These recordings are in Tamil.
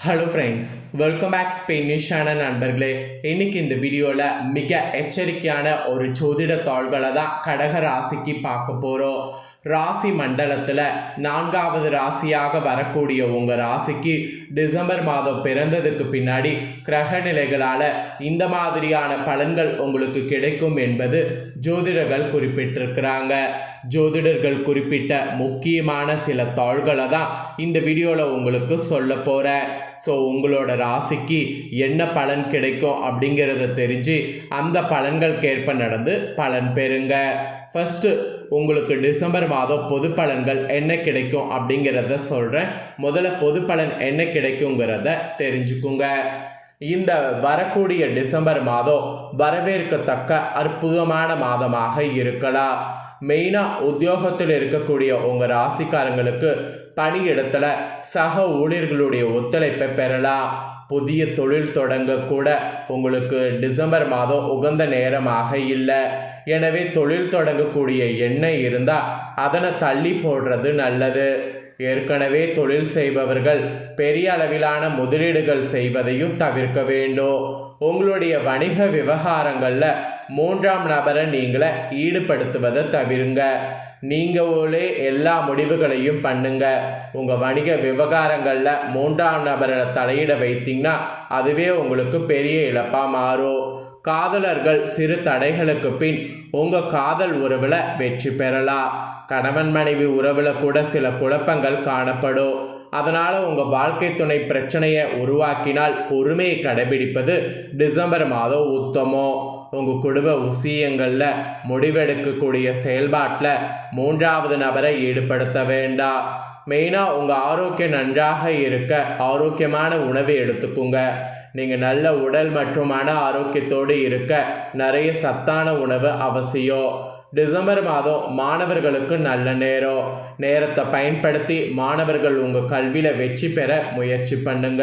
ஹலோ ஃப்ரெண்ட்ஸ் வெல்கம் பேக் ஸ்பெயினிஷான நண்பர்களே. இன்னைக்கு இந்த வீடியோவில் மிக எச்சரிக்கையான ஒரு ஜோதிட தாள்களை தான் கடக ராசிக்கு பார்க்க போகிறோம் ராசி மண்டலத்தில் நான்காவது ராசியாக வரக்கூடிய உங்கள் ராசிக்கு டிசம்பர் மாதம் பிறந்ததுக்கு பின்னாடி கிரக நிலைகளால் இந்த மாதிரியான பலன்கள் உங்களுக்கு கிடைக்கும் என்பது ஜோதிடர்கள் குறிப்பிட்டிருக்கிறாங்க. ஜோதிடர்கள் குறிப்பிட்ட முக்கியமான சில தாள்களை தான் இந்த வீடியோவில் உங்களுக்கு சொல்ல போகிறேன் ஸோ உங்களோட ராசிக்கு என்ன பலன் கிடைக்கும் அப்படிங்கிறத தெரிஞ்சு அந்த பலன்களுக்கேற்ப நடந்து பலன் பெறுங்க. ஃபஸ்ட்டு உங்களுக்கு டிசம்பர் மாதம் பொது பலன்கள் என்ன கிடைக்கும் அப்படிங்கிறத சொல்கிறேன் முதல்ல பொது பலன் என்ன கிடைக்குங்கிறத தெரிஞ்சுக்குங்க. இந்த வரக்கூடிய டிசம்பர் மாதம் வரவேற்கத்தக்க அற்புதமான மாதமாக இருக்கலாம். மெயினாக உத்தியோகத்தில் இருக்கக்கூடிய உங்கள் ராசிக்காரங்களுக்கு பணியிடத்தில் சக ஊழியர்களுடைய ஒத்துழைப்பை பெறலாம். புதிய தொழில் தொடங்க கூட உங்களுக்கு டிசம்பர் மாதம் உகந்த நேரமாக இல்லை. எனவே தொழில் தொடங்கக்கூடிய எண்ணம் இருந்தால் அதனை தள்ளி போடுறது நல்லது. ஏற்கனவே தொழில் செய்பவர்கள் பெரிய அளவிலான முதலீடுகள் செய்வதையும் தவிர்க்க வேண்டும். உங்களுடைய வணிக விவகாரங்களில் மூன்றாம் நபரை நீங்களை ஈடுபடுத்துவதை தவிருங்க. நீங்களே எல்லா முடிவுகளையும் பண்ணுங்க. உங்கள் வணிக விவகாரங்களில் மூன்றாம் நபரை தலையிட வைத்தீங்கன்னா அதுவே உங்களுக்கு பெரிய இழப்பாக மாறும். காதலர்கள் சிறு தடைகளுக்கு பின் உங்கள் காதல் உறவில் வெற்றி பெறலாம். கணவன் மனைவி உறவில் கூட சில குழப்பங்கள் காணப்படும். அதனால் உங்கள் வாழ்க்கை துணை பிரச்சனையை உருவாக்கினால் பொறுமையை கடைபிடிப்பது டிசம்பர் மாதம் உத்தமம். உங்கள் குடும்ப விஷயங்களில் முடிவெடுக்கக்கூடிய செயல்பாட்டில் மூன்றாவது நபரை ஈடுபடுத்த வேண்டாம் மெயினாக உங்கள் ஆரோக்கியம் நன்றாக இருக்க ஆரோக்கியமான உணவை எடுத்துக்குங்க. நீங்கள் நல்ல உடல் மற்றும் மன ஆரோக்கியத்தோடு இருக்க நிறைய சத்தான உணவு அவசியம். டிசம்பர் மாதம் மாணவர்களுக்கு நல்ல நேரம். நேரத்தை பயன்படுத்தி மாணவர்கள் உங்கள் கல்வியில் வெற்றி பெற முயற்சி பண்ணுங்க.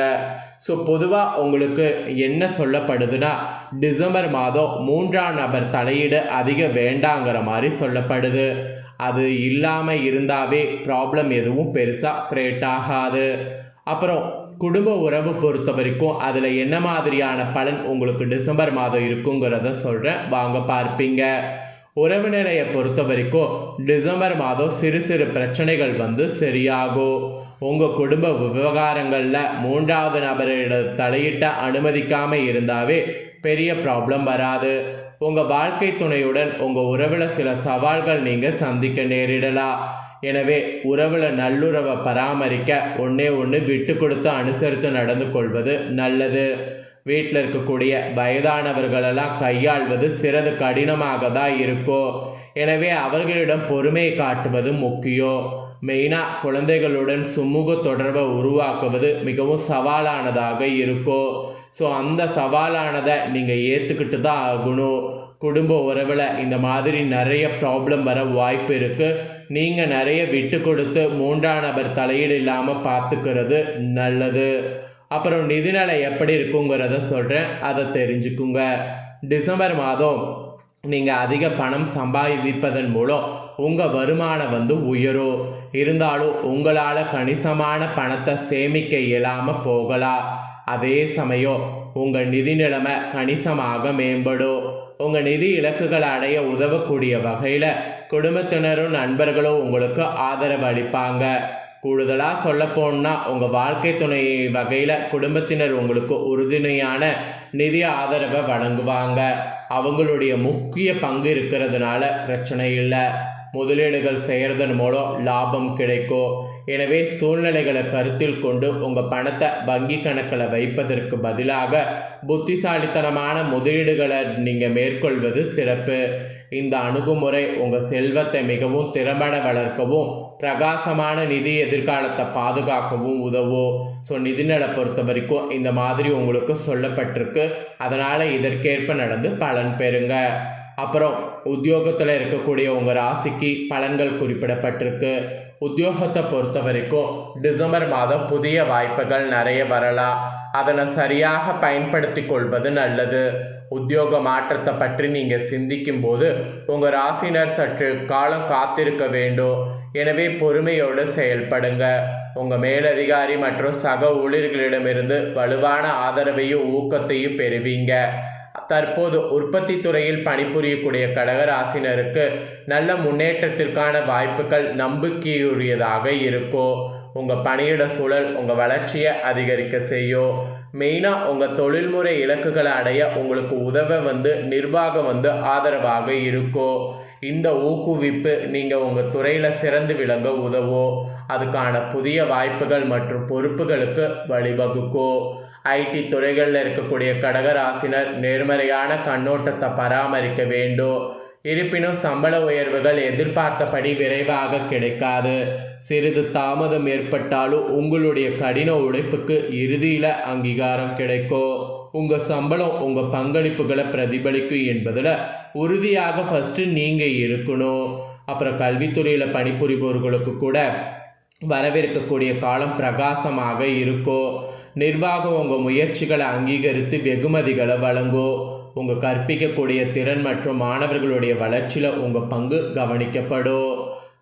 ஸோ பொதுவாக உங்களுக்கு என்ன சொல்லப்படுதுன்னா டிசம்பர் மாதம் மூன்றாம் நபர் தலையீடு அதிக வேண்டாங்கிற மாதிரி சொல்லப்படுது. அது இல்லாமல் இருந்தாவே ப்ராப்ளம் எதுவும் பெருசாக க்ரியேட் ஆகாது. அப்புறம் குடும்ப உறவு பொறுத்த வரைக்கும் அதில் என்ன மாதிரியான பலன் உங்களுக்கு டிசம்பர் மாதம் இருக்குங்கிறத சொல்கிறேன் வாங்க பார்ப்பீங்க. உறவு நிலையை பொறுத்த வரைக்கும் டிசம்பர் மாதம் சிறு சிறு பிரச்சனைகள் வந்து சரியாகும். உங்கள் குடும்ப விவகாரங்களில் மூன்றாவது நபரிட தலையிட்ட அனுமதிக்காமல் இருந்தாவே பெரிய ப்ராப்ளம் வராது. உங்கள் வாழ்க்கை துணையுடன் உங்கள் உறவில் சில சவால்கள் நீங்கள் சந்திக்க நேரிடலாம். எனவே உறவில் நல்லுறவை பராமரிக்க ஒன்றே ஒன்று விட்டு கொடுத்து அனுசரித்து நடந்து கொள்வது நல்லது. வீட்டில் இருக்கக்கூடிய வயதானவர்களெல்லாம் கையாள்வது சிறிது கடினமாக தான் இருக்கும் எனவே அவர்களிடம் பொறுமையை காட்டுவது முக்கியம் மெயினாக குழந்தைகளுடன் சுமூக தொடர்பை உருவாக்குவது மிகவும் சவாலானதாக இருக்கும் ஸோ அந்த சவாலானதை நீங்கள் ஏற்றுக்கிட்டு தான் ஆகணும். குடும்ப உறவில் இந்த மாதிரி நிறைய ப்ராப்ளம் வர வாய்ப்பு இருக்குது நீங்கள் நிறைய விட்டு கொடுத்து மூன்றாம் நபர் தலையீடு இல்லாமல் பார்த்துக்கிறது நல்லது. அப்புறம் நிதிநிலை எப்படி இருக்குங்கிறத சொல்கிறேன் அதை தெரிஞ்சுக்குங்க. டிசம்பர் மாதம் நீங்கள் அதிக பணம் சம்பாதிப்பதன் மூலம் உங்கள் வருமானம் வந்து உயரும். இருந்தாலும் உங்களால் கணிசமான பணத்தை சேமிக்க இயலாமல் போகலாம். அதே சமயம் உங்கள் நிதி நிலைமை கணிசமாக மேம்படும். உங்கள் நிதி இலக்குகளை அடைய உதவக்கூடிய வகையில் குடும்பத்தினரும் நண்பர்களும் உங்களுக்கு ஆதரவு அளிப்பாங்க. கூடுதலாக சொல்ல போனால் உங்கள் வாழ்க்கை துணை வகையில் குடும்பத்தினர் உங்களுக்கு உறுதுணையான நிதி ஆதரவை வழங்குவாங்க. அவங்களுடைய முக்கிய பங்கு இருக்கிறதுனால பிரச்சனை இல்லை. முதலீடுகள் செய்கிறதன் மூலம் லாபம் கிடைக்கும். எனவே சூழ்நிலைகளை கருத்தில் கொண்டு உங்கள் பணத்தை வங்கி கணக்கில் வைப்பதற்கு பதிலாக புத்திசாலித்தனமான முதலீடுகளை நீங்கள் மேற்கொள்வது சிறப்பு. இந்த அணுகுமுறை உங்கள் செல்வத்தை மிகவும் திறம்பட வளர்க்கவும் பிரகாசமான நிதி எதிர்காலத்தை பாதுகாக்கவும் உதவும். ஸோ நிதிநிலை பொறுத்த வரைக்கும் இந்த மாதிரி உங்களுக்கு சொல்லப்பட்டிருக்கு. அதனால் இதற்கேற்ப நடந்து பலன் பெறுங்க. அப்புறம் உத்தியோகத்தில் இருக்கக்கூடிய உங்கள் ராசிக்கு பலன்கள் குறிப்பிடப்பட்டிருக்கு. உத்தியோகத்தை பொறுத்த வரைக்கும் டிசம்பர் மாதம் புதிய வாய்ப்புகள் நிறைய வரலாம். அதனை சரியாக பயன்படுத்தி கொள்வது நல்லது. உத்தியோக மாற்றத்தை பற்றி நீங்கள் சிந்திக்கும் போது உங்கள் ராசினர் சற்று காலம் காத்திருக்க வேண்டும். எனவே பொறுமையோடு செயல்படுங்க. உங்கள் மேலதிகாரி மற்றும் சக ஊழியர்களிடமிருந்து வலுவான ஆதரவையும் ஊக்கத்தையும் பெறுவீங்க. தற்போது உற்பத்தி துறையில் பணிபுரியக்கூடிய கடகராசினருக்கு நல்ல முன்னேற்றத்திற்கான வாய்ப்புகள் நம்பிக்கையுரியதாக இருக்கும் உங்கள் பணியிட சூழல் உங்கள் வளர்ச்சியை அதிகரிக்க செய்யும் மெயினாக உங்கள் தொழில்முறை இலக்குகளை அடைய உங்களுக்கு உதவ வந்து நிர்வாகம் வந்து ஆதரவாக இருக்கும் இந்த ஊக்குவிப்பு நீங்கள் உங்கள் துறையில் சிறந்து விளங்க உதவும் அதுக்கான புதிய வாய்ப்புகள் மற்றும் பொறுப்புகளுக்கு வழிவகுக்கும் ஐடி துறைகளில் இருக்கக்கூடிய கடகராசினர் நேர்மறையான கண்ணோட்டத்தை பராமரிக்க வேண்டும். இருப்பினும் சம்பள உயர்வுகள் எதிர்பார்த்தபடி விரைவாக கிடைக்காது. சிறிது தாமதம் ஏற்பட்டாலும் உங்களுடைய கடின உழைப்புக்கு இறுதியில் அங்கீகாரம் கிடைக்கும். உங்கள் சம்பளம் உங்கள் பங்களிப்புகளை பிரதிபலிக்கும் என்பதில் உறுதியாக ஃபஸ்ட்டு நீங்கள் இருக்கணும். அப்புறம் கல்வித்துறையில் பணிபுரிபவர்களுக்கு கூட வரவிருக்கக்கூடிய காலம் பிரகாசமாக இருக்கும். நிர்வாகம் உங்கள் முயற்சிகளை அங்கீகரித்து வெகுமதிகளை வழங்கும் உங்கள் கற்பிக்கக்கூடிய திறன் மற்றும் மாணவர்களுடைய வளர்ச்சியில் உங்கள் பங்கு கவனிக்கப்படும்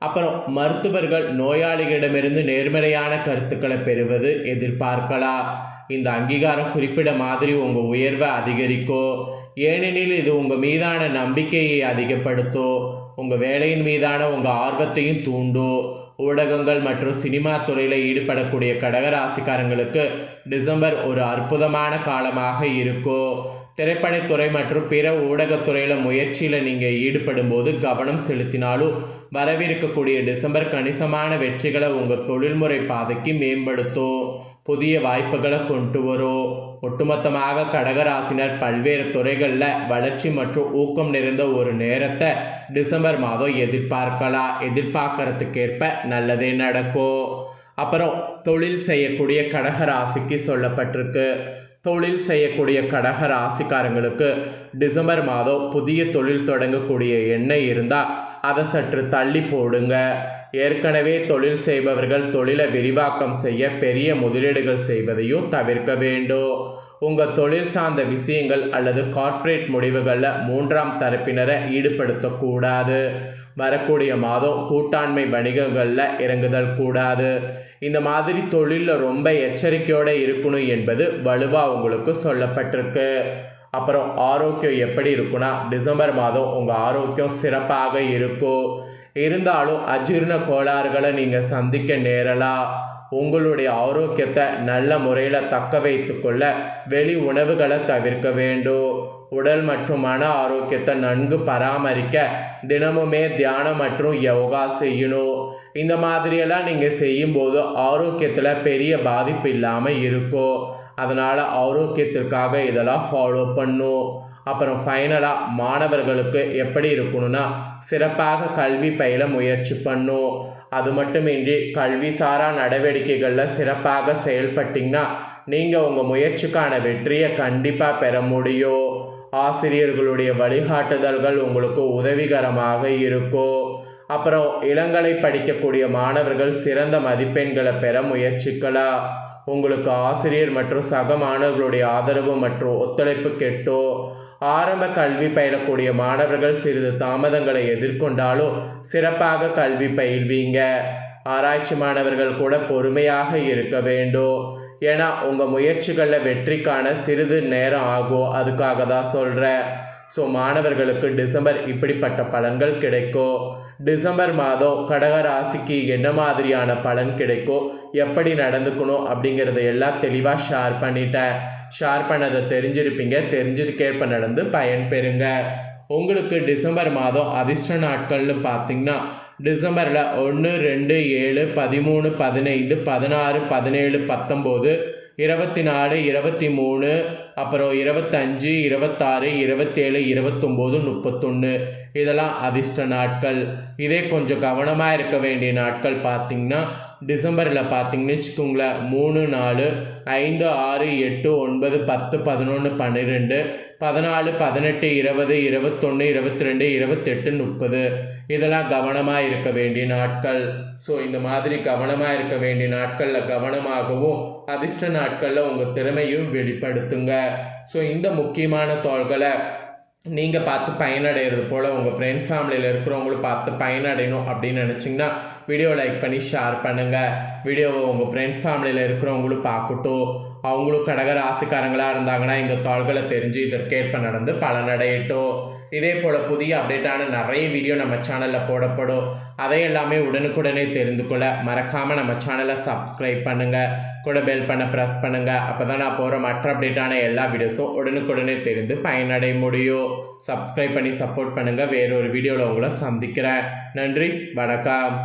அப்புறம் மருத்துவர்கள் நோயாளிகளிடமிருந்து நேர்மறையான கருத்துக்களை பெறுவது எதிர்பார்க்கலாம். இந்த அங்கீகாரம் குறிப்பிட மாதிரி உங்கள் உயர்வை அதிகரிக்கும் ஏனெனில் இது உங்கள் மீதான நம்பிக்கையை அதிகப்படுத்தும் உங்கள் வேலையின் மீதான உங்கள் ஆர்வத்தையும் தூண்டும் ஊடகங்கள் மற்றும் சினிமா துறையில் ஈடுபடக்கூடிய கடகராசிக்காரங்களுக்கு டிசம்பர் ஒரு அற்புதமான காலமாக இருக்கும் திரைப்படத்துறை மற்றும் பிற ஊடகத்துறையில் முயற்சியில் நீங்கள் ஈடுபடும் போது கவனம் செலுத்தினாலும் வரவிருக்கக்கூடிய டிசம்பர் கணிசமான வெற்றிகளை உங்கள் தொழில்முறை பாதைக்கு மேம்படுத்தும். புதிய வாய்ப்புகளை கொண்டு வரும் ஒட்டுமொத்தமாக கடகராசினர் பல்வேறு துறைகளில் வளர்ச்சி மற்றும் ஊக்கம் நிறைந்த ஒரு நேரத்தை டிசம்பர் மாதம் எதிர்பார்க்கலாம் எதிர்பார்க்கறதுக்கேற்ப நல்லதே நடக்கும் அப்புறம் தொழில் செய்யக்கூடிய கடகராசிக்கு சொல்லப்பட்டிருக்கு. தொழில் செய்யக்கூடிய கடக ராசிக்காரங்களுக்கு டிசம்பர் மாதம் புதிய தொழில் தொடங்கக்கூடிய எண்ணம் இருந்தால் அதை சற்று தள்ளி போடுங்க. ஏற்கனவே தொழில் செய்பவர்கள் தொழிலை விரிவாக்கம் செய்ய பெரிய முதலீடுகள் செய்வதையும் தவிர்க்க வேண்டும். உங்கள் தொழில் சார்ந்த விஷயங்கள் அல்லது கார்ப்பரேட் முடிவுகளில் மூன்றாம் தரப்பினரை ஈடுபடுத்தக்கூடாது வரக்கூடிய மாதம் கூட்டாண்மை வணிகங்களில் இறங்குதல் கூடாது. இந்த மாதிரி தொழிலில் ரொம்ப எச்சரிக்கையோடு இருக்கணும் என்பது வலுவாக உங்களுக்கு சொல்லப்பட்டிருக்கு. அப்புறம் ஆரோக்கியம் எப்படி இருக்குன்னா டிசம்பர் மாதம் உங்கள் ஆரோக்கியம் சிறப்பாக இருக்கும். இருந்தாலும் அஜீர்ண கோளாறுகளை நீங்கள் சந்திக்க நேரலாம் உங்களுடைய ஆரோக்கியத்தை நல்ல முறையில் தக்க வைத்துக்கொள்ள வெளி உணவுகளை தவிர்க்க வேண்டும். உடல் மற்றும் மன ஆரோக்கியத்தை நன்கு பராமரிக்க தினமுமே தியானம் மற்றும் யோகா செய்யணும். இந்த மாதிரியெல்லாம் நீங்கள் செய்யும்போது ஆரோக்கியத்தில் பெரிய பாதிப்பு இல்லாமல் இருக்கும். அதனால் ஆரோக்கியத்திற்காக இதெல்லாம் ஃபாலோ பண்ணும் அப்புறம் ஃபைனலாக மாணவர்களுக்கு எப்படி இருக்கணும்னா சிறப்பாக கல்வி பயில முயற்சி பண்ணும் அது மட்டுமின்றி கல்வி சாரா நடவடிக்கைகளில் சிறப்பாக செயல்பட்டிங்கன்னா நீங்கள் உங்கள் முயற்சிக்கான வெற்றியை கண்டிப்பாக பெற முடியும். ஆசிரியர்களுடைய வழிகாட்டுதல்கள் உங்களுக்கு உதவிகரமாக இருக்கும். அப்புறம் இளங்கலை படிக்கக்கூடிய மாணவர்கள் சிறந்த மதிப்பெண்களை பெற முயற்சிக்கலாம். உங்களுக்கு ஆசிரியர் மற்றும் சக மாணவர்களுடைய ஆதரவு மற்றும் ஒத்துழைப்பு கெட்டோ ஆரம்ப கல்வி பயிலக்கூடிய மாணவர்கள் சிறிது தாமதங்களை எதிர்கொண்டாலும் சிறப்பாக கல்வி பயில்வீங்க. ஆராய்ச்சி மாணவர்கள் கூட பொறுமையாக இருக்க வேண்டும் ஏன்னா உங்கள் முயற்சிகளில் வெற்றிக்கான சிறிது நேரம் ஆகும். அதுக்காக தான் சொல்கிறேன் ஸோ மாணவர்களுக்கு டிசம்பர் இப்படிப்பட்ட பலன்கள் கிடைக்கும் டிசம்பர் மாதம் கடக ராசிக்கு என்ன மாதிரியான பலன் கிடைக்கும் எப்படி நடந்துக்கணும்? அப்படிங்கிறத எல்லாம் தெளிவாக ஷேர் பண்ணிட்டேன். ஷேர் பண்ணதை தெரிஞ்சிருப்பீங்க. தெரிஞ்சதுக்கேற்ப நடந்து பயன் பெறுங்க. உங்களுக்கு டிசம்பர் மாதம் அதிர்ஷ்ட நாட்கள்னு பார்த்தீங்கன்னா டிசம்பரில் ஒன்று ரெண்டு ஏழு பதிமூணு பதினைந்து பதினாறு பதினேழு பத்தொம்போது இருபத்தி நாலு இருபத்தி மூணு அப்புறம் இருபத்தஞ்சு இருபத்தாறு இருபத்தேழு இருபத்தொம்போது முப்பத்தொன்று இதெல்லாம் அதிர்ஷ்ட நாட்கள். இதே கொஞ்சம் கவனமாக இருக்க வேண்டிய நாட்கள் பார்த்திங்கன்னா டிசம்பரில் பார்த்தீங்கன்னு வச்சுக்கோங்களேன் மூணு நாலு ஐந்து ஆறு எட்டு ஒன்பது பத்து பதினொன்று பன்னிரெண்டு பதினாலு பதினெட்டு இருபது இருபத்தொன்று இருபத்தி ரெண்டு இருபத்தெட்டு முப்பது. இதெல்லாம் கவனமாக இருக்க வேண்டிய நாட்கள். ஸோ இந்த மாதிரி கவனமாக இருக்க வேண்டிய நாட்களில் கவனமாகவும் அதிர்ஷ்ட நாட்களில் உங்கள் திறமையும் வெளிப்படுத்துங்க. ஸோ இந்த முக்கியமான தோள்களை நீங்கள் பார்த்து பயனடைகிறது போல் உங்கள் ஃப்ரெண்ட்ஸ் ஃபேமிலியில் இருக்கிறவங்களும் பார்த்து பயனடையணும் அப்படின்னு நினச்சிங்கன்னா வீடியோ லைக் பண்ணி ஷேர் பண்ணுங்கள் வீடியோவை உங்கள் ஃப்ரெண்ட்ஸ் ஃபேமிலியில் இருக்கிறவங்களும் பார்க்கட்டும். அவங்களும் கடக ராசிக்காரங்களாக இருந்தாங்கன்னா இந்த தாள்களை தெரிஞ்சு இதற்கேற்ப நடந்து பலனடையட்டும். இதே போல் புதிய அப்டேட்டான நிறைய வீடியோ நம்ம சேனலில் போடப்படும். அதை எல்லாமே உடனுக்குடனே தெரிந்து கொள்ள மறக்காமல் நம்ம சேனலை சப்ஸ்கிரைப் பண்ணுங்கள் கூட பெல் பண்ண ப்ரெஸ் பண்ணுங்கள் அப்போ தான் நான் போகிற மற்ற அப்டேட்டான எல்லா வீடியோஸும் உடனுக்குடனே தெரிந்து பயனடைய முடியும். சப்ஸ்கிரைப் பண்ணி சப்போர்ட் பண்ணுங்கள் வேறொரு வீடியோவில் உங்களை சந்திக்கிறேன். நன்றி வணக்கம்.